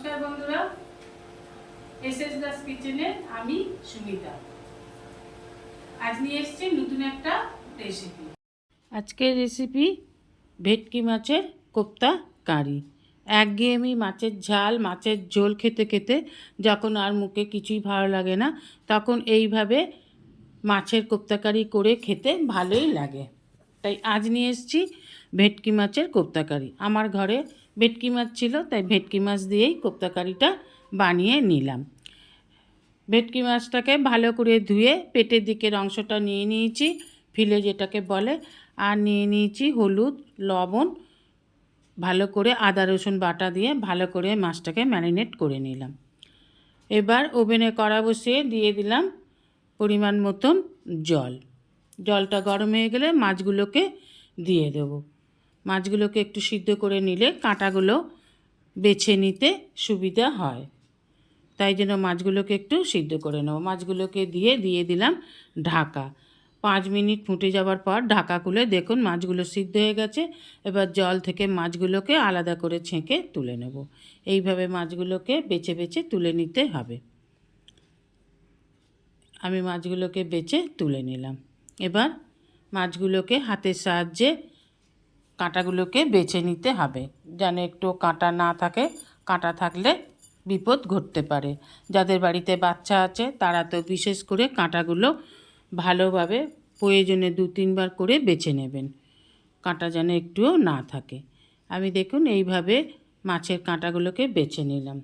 নমস্কার বন্ধুরা। S S Das কিচেনে আমি সুমিতা। আজ নিয়ে এসেছি নতুন একটা রেসিপি আজকের রেসিপি ভেটকি মাছের কোপ্তা কারি। একঘেয়েমি মাছের ঝাল, মাছের ঝোল খেতে খেতে যখন আর মুখে কিছুই ভালো লাগে না, তখন এইভাবে মাছের কোপ্তাকারি করে খেতে ভালোই লাগে। তাই আজ নিয়ে এসেছি ভেটকি মাছের কোপ্তাকারি আমার ঘরে ভেটকি মাছ ছিল, তাই ভেটকি মাছ দিয়েই কোপ্তাকারিটা বানিয়ে নিলাম। ভেটকি মাছটাকে ভালো করে ধুয়ে পেটের দিকের অংশটা নিয়ে নিয়েছি, ফিলে যেটাকে বলে, আর নিয়ে নিয়েছি হলুদ, লবণ, ভালো করে আদা, রসুন বাটা দিয়ে ভালো করে মাছটাকে ম্যারিনেট করে নিলাম। এবার ওভেনে কড়া বসিয়ে দিয়ে দিলাম পরিমাণ মতন জল। জলটা গরম হয়ে গেলে মাছগুলোকে দিয়ে দেবো। মাছগুলোকে একটু সিদ্ধ করে নিলে কাঁটাগুলো বেছে নিতে সুবিধা হয়। তাই জন্য মাছগুলোকে একটু সিদ্ধ করে নেব। মাছগুলোকে দিয়ে দিয়ে দিলাম ঢাকা। পাঁচ মিনিট ফুটে যাওয়ার পর ঢাকা খুলে দেখুন মাছগুলো সিদ্ধ হয়ে গেছে। এবার জল থেকে মাছগুলোকে আলাদা করে ছেঁকে তুলে নেব। এইভাবে মাছগুলোকে বেছে বেছে তুলে নিতে হবে। আমি মাছগুলোকে বেছে তুলে নিলাম। এবার মাছগুলোকে হাতের সাহায্যে কাঁটাগুলোকে বেছে নিতে হবে, যেন একটু কাঁটা না থাকে। কাঁটা থাকলে বিপদ ঘটতে পারে। যাদের বাড়িতে বাচ্চা আছে, তারা তো বিশেষ করে কাঁটাগুলো ভালোভাবে প্রয়োজনে দু, তিনবার করে বেছে নেবেন। কাঁটা যেন একটুও না থাকে। আমি দেখুন, এইভাবে মাছের কাঁটাগুলোকে বেছে নিলাম।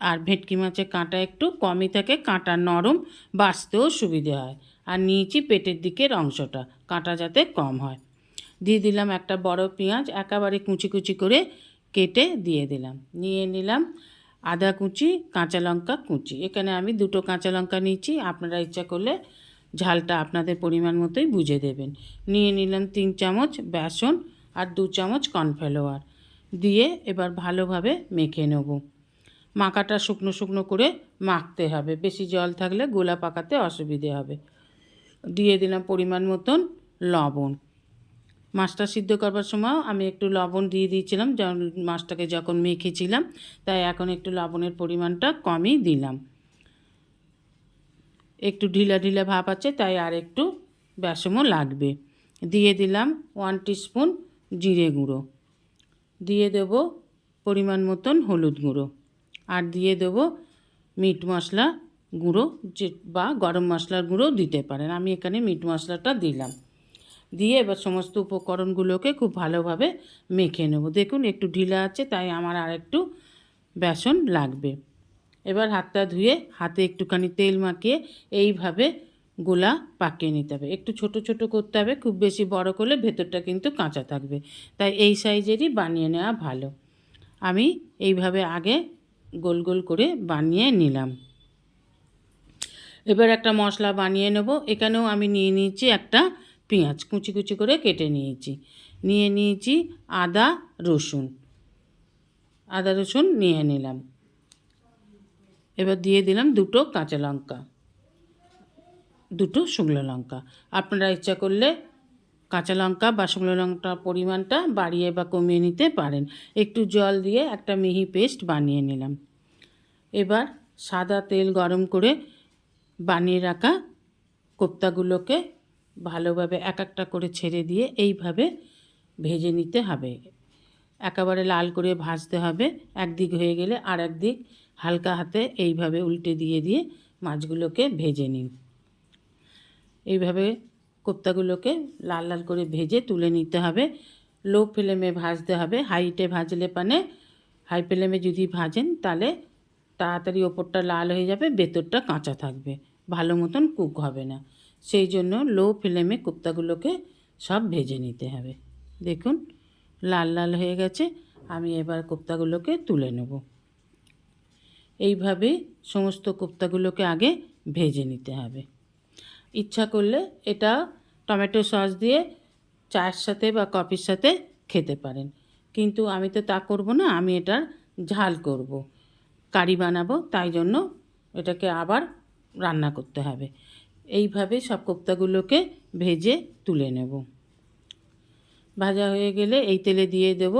আর ভেটকি মাছের কাঁটা একটু কমই থাকে। কাঁটা নরম, বাঁচতেও সুবিধে হয়। আর নিয়েছি পেটের দিকের অংশটা, কাঁটা যাতে কম হয়। দিয়ে দিলাম একটা বড় পেঁয়াজ, একেবারে কুচি কুচি করে কেটে দিয়ে দিলাম। নিয়ে নিলাম আদা কুচি, কাঁচা লঙ্কা কুচি। এখানে আমি দুটো কাঁচা লঙ্কা নিয়েছি, আপনারা ইচ্ছা করলে ঝালটা আপনাদের পরিমাণ মতোই বুঝে দেবেন। নিয়ে নিলাম তিন চামচ বেসন আর দু চামচ কর্নফ্লাওয়ার। দিয়ে এবার ভালোভাবে মেখে নেব। মাখাটা শুকনো শুকনো করে মাখতে হবে। বেশি জল থাকলে গোলা পাকাতে অসুবিধে হবে। দিয়ে দিলাম পরিমাণ মতন লবণ। মাছটা সিদ্ধ করবার সময় আমি একটু লবণ দিয়ে দিয়েছিলাম মাছটাকে যখন মেখেছিলাম, তাই এখন একটু লবণের পরিমাণটা কমই দিলাম। একটু ঢিলা ঢিলা ভাব আছে, তাই আর একটু বেসমও লাগবে। দিয়ে দিলাম ওয়ান স্পুন জিরে গুঁড়ো। দিয়ে দেবো পরিমাণ মতন হলুদ গুঁড়ো। আর দিয়ে দেবো মিট মশলা গুঁড়ো, যে বা গরম মশলার গুঁড়ো দিতে পারেন। আমি এখানে মিট মশলাটা দিলাম। দিয়ে এবার সমস্ত উপকরণগুলোকে খুব ভালোভাবে মেখে নেব। দেখুন, একটু ঢিলা আছে, তাই আমার আর একটু বেসন লাগবে। এবার হাতটা ধুয়ে হাতে একটুখানি তেল মাখিয়ে এইভাবে গোলা পাকিয়ে নিতে হবে। একটু ছোট ছোট করতে হবে, খুব বেশি বড় করলে ভেতরটা কিন্তু কাঁচা থাকবে। তাই এই সাইজেরই বানিয়ে নেওয়া ভালো। আমি এইভাবে আগে গোল গোল করে বানিয়ে নিলাম। এবার একটা মশলা বানিয়ে নেব। এখানেও আমি নিয়ে নিয়েছি একটা পেঁয়াজ কুচি কুচি করে কেটে নিয়েছি। নিয়ে নিয়েছি আদা, রসুন। আদা, রসুন নিয়ে নিলাম। এবার দিয়ে দিলাম দুটো কাঁচা লঙ্কা। দুটো শুকনো লঙ্কা। আপনারা ইচ্ছা করলে কাঁচা লঙ্কা বা শুকনো লঙ্কার পরিমাণটা বাড়িয়ে বা কমিয়ে নিতে পারেন। একটু জল দিয়ে একটা মিহি পেস্ট বানিয়ে নিলাম। এবার সাদা তেল গরম করে বানিয়ে রাখা কোপ্তাগুলোকে ভালোভাবে এক একটা করে ছেড়ে দিয়ে এইভাবে ভেজে নিতে হবে। একেবারে লাল করে ভাজতে হবে। একদিক হয়ে গেলে আর একদিক হালকা হাতে এইভাবে উল্টে দিয়ে দিয়ে মাছগুলোকে ভেজে নিন। এইভাবে কোপ্তাগুলোকে লাল লাল করে ভেজে তুলে নিতে হবে। লো ফ্লেমে ভাজতে হবে। হাইটে ভাজলে পানে, হাই ফ্লেমে যদি ভাজেন তাহলে তাড়াতাড়ি ওপরটা লাল হয়ে যাবে, ভেতরটা কাঁচা থাকবে। ভালো মতন কুক হবে না। সেই জন্য লো ফ্লেমে কোপ্তাগুলোকে সব ভেজে নিতে হবে। দেখুন, লাল লাল হয়ে গেছে। আমি এবার কোপ্তাগুলোকে তুলে নেব। এইভাবে সমস্ত কোপ্তাগুলোকে আগে ভেজে নিতে হবে। ইচ্ছা করলে এটা টমেটো সস দিয়ে চায়ের সাথে বা কফির সাথে খেতে পারেন। কিন্তু আমি তো তা করব না, আমি এটার ঝাল করব। কারি বানাবো, তাই জন্য এটাকে আবার রান্না করতে হবে। এইভাবে সব কোপ্তাগুলোকে ভেজে তুলে নেব। ভাজা হয়ে গেলে এই তেলে দিয়ে দেব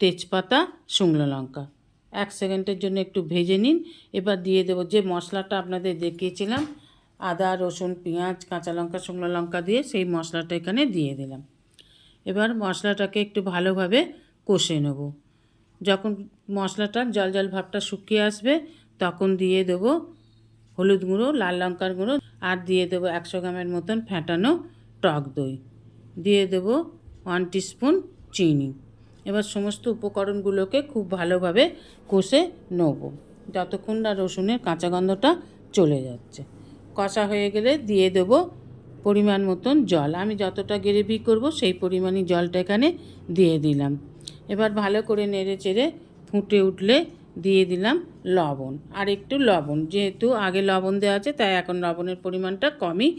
তেজপাতা, শুকনো লঙ্কা। এক সেকেন্ডের জন্য একটু ভেজে নিন। এবার দিয়ে দেবো যে মশলাটা আপনাদের দেখিয়েছিলাম, আদা, রসুন, পেঁয়াজ, কাঁচা লঙ্কা, শুকনো লঙ্কা দিয়ে সেই মশলাটা এখানে দিয়ে দিলাম। এবার মশলাটাকে একটু ভালোভাবে কষে নেব। যখন মশলাটার জল জল ভাবটা শুকিয়ে আসবে, তখন দিয়ে দেবো হলুদ গুঁড়ো, লাল লঙ্কার গুঁড়ো আর দিয়ে দেবো একশো গ্রামের মতন ফ্যাটানো টক দই। দিয়ে দেবো ওয়ান টিস্পুন চিনি। এবার সমস্ত উপকরণগুলোকে খুব ভালোভাবে কষে নেব। যতক্ষণ না রসুনের কাঁচা গন্ধটা চলে যাচ্ছে। কষা হয়ে গেলে দিয়ে দেব পরিমাণ মতন জল। আমি যতটা গ্রেভি করব সেই পরিমাণই জলটা এখানে দিয়ে দিলাম। এবার ভালো করে নেড়ে চেড়ে ফুটে উঠলে দিয়ে দিলাম লবণ আর একটু লবণ। যেহেতু আগে লবণ দেওয়া আছে, তাই এখন লবণের পরিমাণটা কমই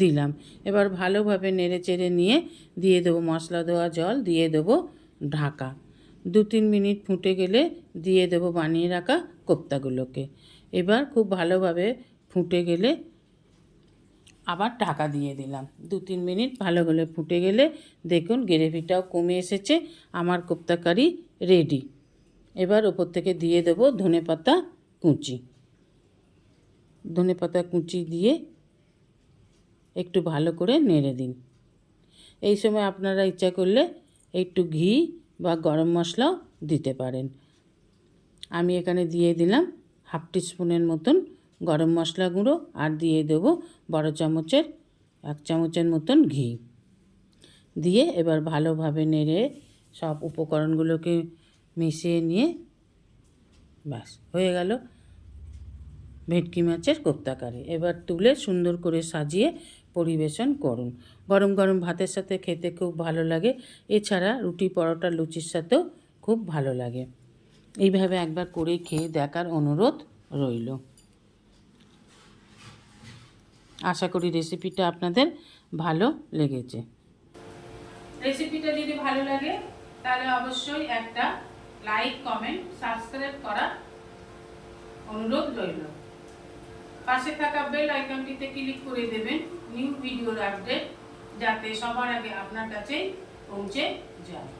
দিলাম। এবার ভালোভাবে নেড়ে চেড়ে নিয়ে দিয়ে দেবো মশলা দেওয়া জল, দিয়ে দেবো ঢাকা। দু তিন মিনিট ফুটে গেলে দিয়ে দেবো বানিয়ে রাখা কোপ্তাগুলোকে। এবার খুব ভালোভাবে ফুটে গেলে আবার ঢাকা দিয়ে দিলাম। দু তিন মিনিট ভালো করে ফুটে গেলে দেখুন, গ্রেভিটাও কমে এসেছে, আমার কোপ্তা কারি রেডি। এবার ওপর থেকে দিয়ে দেবো ধনে পাতা কুচি। ধনে পাতা কুচি দিয়ে একটু ভালো করে নেড়ে দিন। এই সময় আপনারা ইচ্ছা করলে একটু ঘি বা গরম মশলাও দিতে পারেন। আমি এখানে দিয়ে দিলাম হাফ টিস্পুনের মতন গরম মশলা গুঁড়ো আর দিয়ে দেবো বড় চামচের, এক চামচের মতন ঘি। দিয়ে এবার ভালোভাবে নেড়ে সব উপকরণগুলোকে মিশিয়ে নিয়ে ব্যাস হয়ে গেল ভেটকি মাছের কোপ্তা কারি এবার তুলে সুন্দর করে সাজিয়ে পরিবেশন করুন। গরম গরম ভাতের সাথে খেতে খুব ভালো লাগে। এছাড়া রুটি পরোটা লুচির সাথেও খুব ভালো লাগে। এইভাবে একবার করে খেয়ে দেখার অনুরোধ রইল। আশা করি রেসিপিটা আপনাদের ভালো লেগেছে। রেসিপিটা যদি ভালো লাগে, তাহলে অবশ্যই একটা লাইক কমেন্ট সাবস্ক্রাইব করার অনুরোধ রইল। পাশে থাকা বেল আইকনটিতে ক্লিক করে দেবেন নিউ ভিডিওর আপডেট যাতে সবার আগে আপনার কাছে পৌঁছে যায়।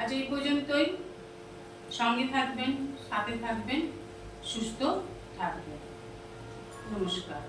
আজ এই পর্যন্তই। সঙ্গে থাকবেন, সাথে থাকবেন, সুস্থ থাকবেন। নমস্কার।